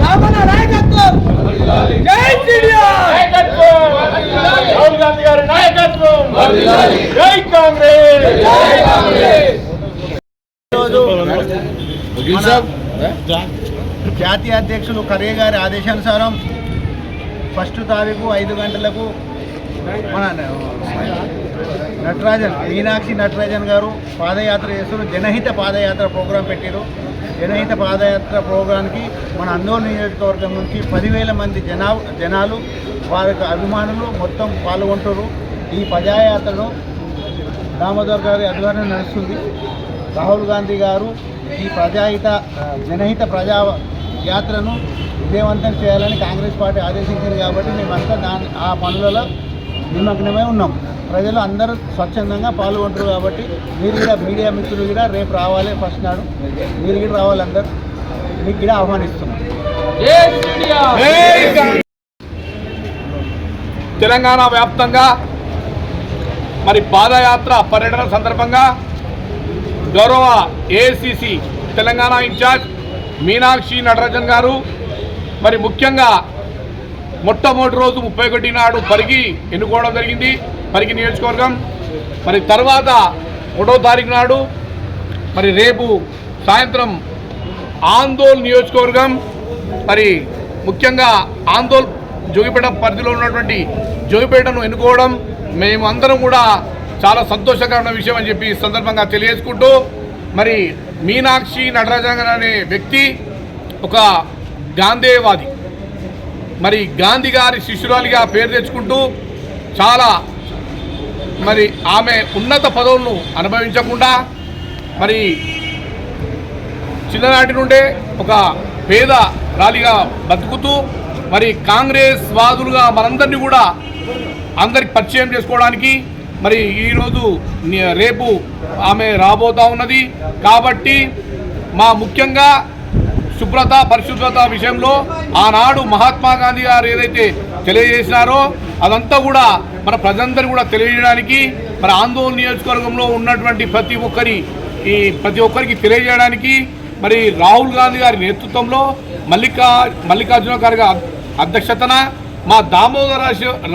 రామన నాయకత్వం! జై టీడీఆర్ రాహుల్ గాంధీ గారి నాయకత్వం! జై కాంగ్రెస్! ఈరోజు జాతీయ అధ్యక్షులు ఖర్గే గారి ఆదేశానుసారం ఫస్ట్ తారీఖు ఐదు గంటలకు మన నటరాజన్ మీనాక్షి నటరాజన్ గారు పాదయాత్ర చేస్తారు జనహిత పాదయాత్ర ప్రోగ్రాం పెట్టారు. జనహిత పాదయాత్ర ప్రోగ్రాంకి మన అందోళన నియోజకవర్గం నుంచి పదివేల మంది జనా జనాలు వారి యొక్క అభిమానులు మొత్తం పాల్గొంటారు ఈ పదయాత్రను దామోదర్ గారి ఆధ్వర్యం నడుస్తుంది. రాహుల్ గాంధీ గారు ఈ ప్రజాహిత జనహిత ప్రజా యాత్రను విజయవంతం చేయాలని కాంగ్రెస్ పార్టీ ఆదేశించింది కాబట్టి మేమంతా దాని ఆ పనులలో నిమగ్నమై ఉన్నాం. ప్రజలు అందరూ స్వచ్ఛందంగా పాల్గొంటారు కాబట్టి మీరు కూడా మీడియా మిత్రులు కూడా రేపు రావాలి ఫస్ట్ నాడు. మీరు కూడా రావాలి అందరు. మీకు కూడా ఆహ్వానిస్తున్నాం. తెలంగాణ వ్యాప్తంగా మరి పాదయాత్ర పర్యటన సందర్భంగా గౌరవ ఏఐసిసి తెలంగాణ ఇన్ఛార్జ్ మీనాక్షి నటరాజన్ గారు మరి ముఖ్యంగా మొట్టమొదటి రోజు ముప్పై ఒకటి నాడు పరిగి ఎన్నుకోవడం జరిగింది. మరికి నియోజకవర్గం. మరి తర్వాత ఒకటో తారీఖు నాడు మరి రేపు సాయంత్రం ఆందోళ్ నియోజకవర్గం. మరి ముఖ్యంగా ఆందోళ్ జోగిపేట పరిధిలో ఉన్నటువంటి జోగిపేటను ఎన్నుకోవడం మేము అందరం కూడా చాలా సంతోషకరమైన విషయం అని చెప్పి సందర్భంగా తెలియజేసుకుంటూ మరి మీనాక్షి నటరాజన్ అనే వ్యక్తి ఒక గాంధేయవాది. మరి గాంధీ గారి శిష్యురాలిగా పేరు తెచ్చుకుంటూ చాలా మరి ఆమె ఉన్నత పదవులను అనుభవించకుండా మరి చిన్ననాటి నుండే ఒక పేద రాలిగా బతుకుతూ మరి కాంగ్రెస్ వాదులుగా మనందరినీ కూడా అందరికి పరిచయం చేసుకోవడానికి మరి ఈరోజు రేపు ఆమె రాబోతా ఉన్నది. కాబట్టి మా ముఖ్యంగా శుభ్రత పరిశుభ్రత విషయంలో ఆనాడు మహాత్మా గాంధీ గారు ఏదైతే తెలియజేసినారో అదంతా కూడా మన ప్రజలందరూ కూడా తెలియజేయడానికి మన ఆందోళన నియోజకవర్గంలో ఉన్నటువంటి ప్రతి ఒక్కరి ఈ ప్రతి ఒక్కరికి తెలియజేయడానికి మరి రాహుల్ గాంధీ గారి నేతృత్వంలో మల్లికా మల్లికార్జున గారి అధ్యక్షతన మా దామోదర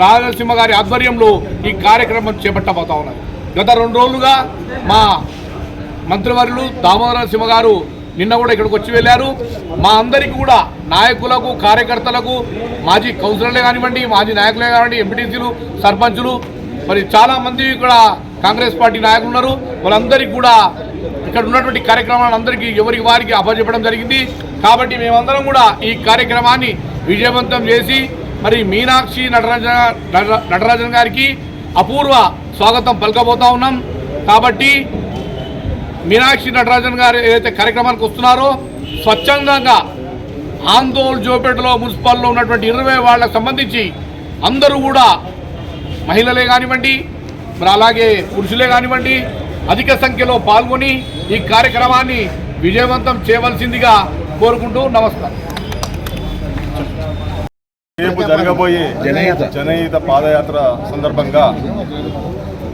రాజసింహ గారి ఆధ్వర్యంలో ఈ కార్యక్రమం చేపట్టబోతా ఉన్నది. గత రెండు రోజులుగా మా మంత్రివర్యులు దామోదర సింహ గారు నిన్న కూడా ఇక్కడికి వచ్చి వెళ్ళారు. మా అందరికీ కూడా నాయకులకు కార్యకర్తలకు మాజీ కౌన్సిలర్లే కానివ్వండి మాజీ నాయకులే కానివ్వండి ఎంపీటీసీలు సర్పంచులు మరి చాలామంది ఇక్కడ కూడా కాంగ్రెస్ పార్టీ నాయకులు ఉన్నారు. వాళ్ళందరికీ కూడా ఇక్కడ ఉన్నటువంటి కార్యక్రమాలను అందరికీ ఎవరికి వారికి అప్పచెప్పడం జరిగింది. కాబట్టి మేమందరం కూడా ఈ కార్యక్రమాన్ని విజయవంతం చేసి మరి మీనాక్షి నటరాజన్ నటరాజన్ గారికి అపూర్వ స్వాగతం పలకబోతా ఉన్నాం. కాబట్టి మీనాక్షి నటరాజన్ గారు ఏదైతే కార్యక్రమానికి వస్తున్నారో స్వచ్ఛందంగా ఆందోళన జోపేటలో మున్సిపాల్లో ఉన్నటువంటి ఇరవై వాళ్ళకు సంబంధించి అందరూ కూడా మహిళలే కానివ్వండి మరి అలాగే పురుషులే కానివ్వండి అధిక సంఖ్యలో పాల్గొని ఈ కార్యక్రమాన్ని విజయవంతం చేయవలసిందిగా కోరుకుంటూ నమస్కారం. రేపు జరగబోయే జనహిత పాదయాత్ర సందర్భంగా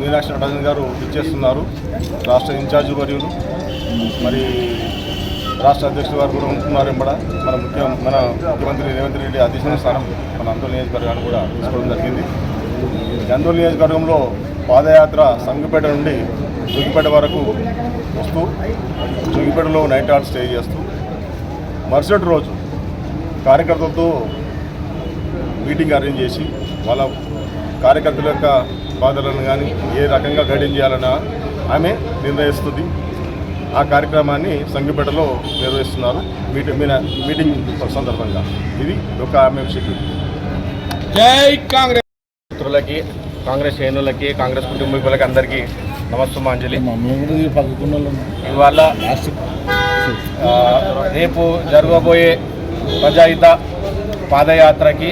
మీనాక్షి నటరాజన్ గారు ఇచ్చేస్తున్నారు రాష్ట్ర ఇన్ఛార్జ్ వర్యులు. మరి రాష్ట్ర అధ్యక్షుడు గారు కూడా ఉంటున్నారు ఎంబడ. మన ముఖ్య మన ముఖ్యమంత్రి రేవంత్ రెడ్డి అధ్యక్షానుసారం మన ఆందోళన నియోజకవర్గాన్ని కూడా తీసుకోవడం జరిగింది. ఈ నియోజకవర్గంలో పాదయాత్ర సంగపేట నుండి జుగిపేట వరకు వస్తూ జుగిపేటలో నైట్ ఆర్ట్ స్టే చేస్తూ మరుసటి రోజు కార్యకర్తలతో మీటింగ్ అరేంజ్ చేసి వాళ్ళ కార్యకర్తల యొక్క బాధలను కానీ ఏ రకంగా గైడెన్ చేయాలన్నా ఆమె నిర్ణయిస్తుంది. ఆ కార్యక్రమాన్ని సంఘపేటలో నిర్వహిస్తున్నారు. మీటి మీన మీటింగ్ సందర్భంగా. ఇది ఒక ఆమె షెడ్యూల్. జై కాంగ్రెస్ మిత్రులకి కాంగ్రెస్ శ్రేణులకి కాంగ్రెస్ కుటుంబీకులకి అందరికీ నమస్తమాంజలి ఇవాళ రేపు జరగబోయే ప్రజాహిత పాదయాత్రకి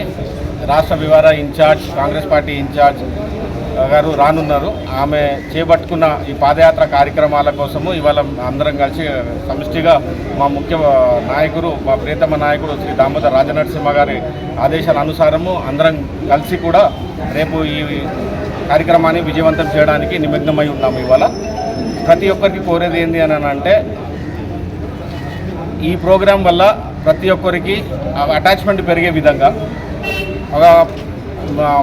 రాష్ట్ర వివర ఇన్ఛార్జ్ కాంగ్రెస్ పార్టీ ఇన్ఛార్జ్ గారు రానున్నారు. ఆమె చేపట్టుకున్న ఈ పాదయాత్ర కార్యక్రమాల కోసము ఇవాళ అందరం కలిసి సమిష్టిగా మా ముఖ్య నాయకుడు మా ప్రియతమ నాయకుడు శ్రీ దామోదర్ రాజనరసింహ గారి ఆదేశాల అనుసారము అందరం కలిసి కూడా రేపు ఈ కార్యక్రమాన్ని విజయవంతం చేయడానికి నిమగ్నమై ఉన్నాము ఇవాళ. ప్రతి ఒక్కరికి కోరేది ఏంటి అని అంటే ఈ ప్రోగ్రాం వల్ల ప్రతి ఒక్కరికి అటాచ్మెంట్ పెరిగే విధంగా ఒక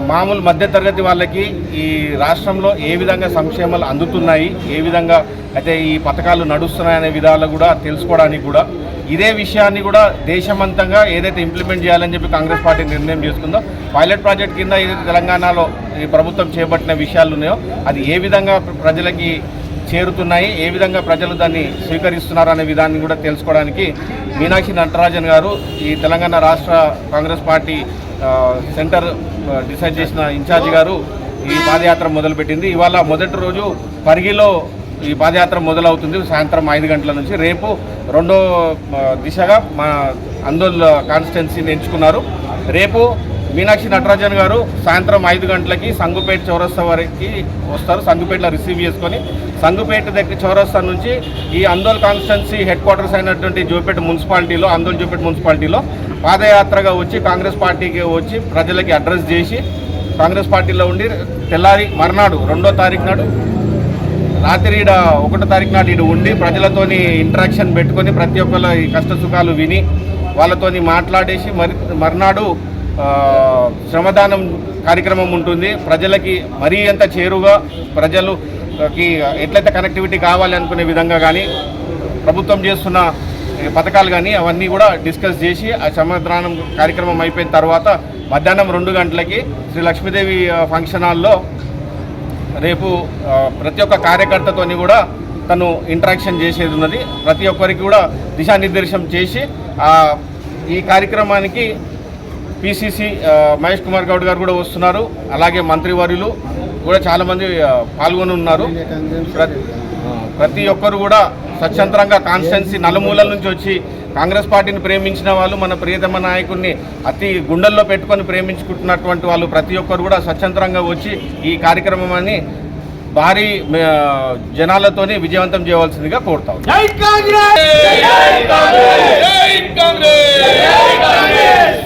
మామూలు మధ్యతరగతి వాళ్ళకి ఈ రాష్ట్రంలో ఏ విధంగా సంక్షేమాలు అందుతున్నాయి ఏ విధంగా అయితే ఈ పథకాలు నడుస్తున్నాయనే విధాలు కూడా తెలుసుకోవడానికి కూడా ఇదే విషయాన్ని కూడా దేశమంతంగా ఏదైతే ఇంప్లిమెంట్ చేయాలని చెప్పి కాంగ్రెస్ పార్టీ నిర్ణయం చేసుకుందో పైలట్ ప్రాజెక్ట్ కింద ఏదైతే తెలంగాణలో ఈ ప్రభుత్వం చేపట్టిన విషయాలు ఉన్నాయో అది ఏ విధంగా ప్రజలకి చేరుతున్నాయి ఏ విధంగా ప్రజలు దాన్ని స్వీకరిస్తున్నారు అనే విధాన్ని కూడా తెలుసుకోవడానికి మీనాక్షి నటరాజన్ గారు ఈ తెలంగాణ రాష్ట్ర కాంగ్రెస్ పార్టీ సెంటర్ డిసైడ్ చేసిన ఇన్ఛార్జి గారు ఈ పాదయాత్ర మొదలుపెట్టింది. ఇవాళ మొదటి రోజు పరిగిలో ఈ పాదయాత్ర మొదలవుతుంది. సాయంత్రం ఐదు గంటల నుంచి. రేపు రెండో దిశగా మా అందోళన కాన్స్టిట్యున్సీని ఎంచుకున్నారు. రేపు మీనాక్షి నటరాజన్ గారు సాయంత్రం ఐదు గంటలకి సంగుపేట చౌరస్తా వరకు వస్తారు. సంగుపేటలో రిసీవ్ చేసుకొని సంగుపేట దగ్గర చౌరస్తా నుంచి ఈ అందోల్ కాన్స్టిట్యున్సీ హెడ్ క్వార్టర్స్ అయినటువంటి జోపేట మున్సిపాలిటీలో అందోల్ జోపేట మున్సిపాలిటీలో పాదయాత్రగా వచ్చి కాంగ్రెస్ పార్టీకి వచ్చి ప్రజలకి అడ్రస్ చేసి కాంగ్రెస్ పార్టీలో ఉండి తెల్లారి మర్నాడు రెండో తారీఖు నాడు రాత్రి ఈడ ఒకటో తారీఖు నాడు ఈడ ఉండి ప్రజలతోని ఇంటరాక్షన్ పెట్టుకొని ప్రతి ఒక్కళ్ళ ఈ కష్ట సుఖాలు విని వాళ్ళతోని మాట్లాడేసి మరి మర్నాడు శ్రమదానం కార్యక్రమం ఉంటుంది. ప్రజలకి మరీ ఎంత చేరుగా ప్రజలుకి ఎట్లయితే కనెక్టివిటీ కావాలి అనుకునే విధంగా కానీ ప్రభుత్వం చేస్తున్న పథకాలు కానీ అవన్నీ కూడా డిస్కస్ చేసి ఆ శ్రమదానం కార్యక్రమం అయిపోయిన తర్వాత మధ్యాహ్నం రెండు గంటలకి శ్రీ లక్ష్మీదేవి ఫంక్షన్ హాల్లో రేపు ప్రతి ఒక్క కార్యకర్తతోని కూడా తను ఇంటరాక్షన్ చేసేది ఉన్నది. ప్రతి ఒక్కరికి కూడా దిశానిర్దేశం చేసి ఈ కార్యక్రమానికి పిసిసి మహేష్ కుమార్ గౌడ్ గారు కూడా వస్తున్నారు. అలాగే మంత్రివర్యులు కూడా చాలామంది పాల్గొని ఉన్నారు ప్ర- ప్రతి ఒక్కరు కూడా స్వచ్ఛందంగా కాన్స్టెన్సీ నలుమూలల నుంచి వచ్చి కాంగ్రెస్ పార్టీని ప్రేమించిన వాళ్ళు మన ప్రియతమ నాయకుడిని అతి గుండెల్లో పెట్టుకొని ప్రేమించుకుంటున్నటువంటి వాళ్ళు ప్రతి ఒక్కరు కూడా స్వచ్ఛందంగా వచ్చి ఈ కార్యక్రమాన్ని భారీ జనాలతోని విజయవంతం చేయవలసిందిగా కోరుతాం. జై కాంగ్రెస్! జై కాంగ్రెస్!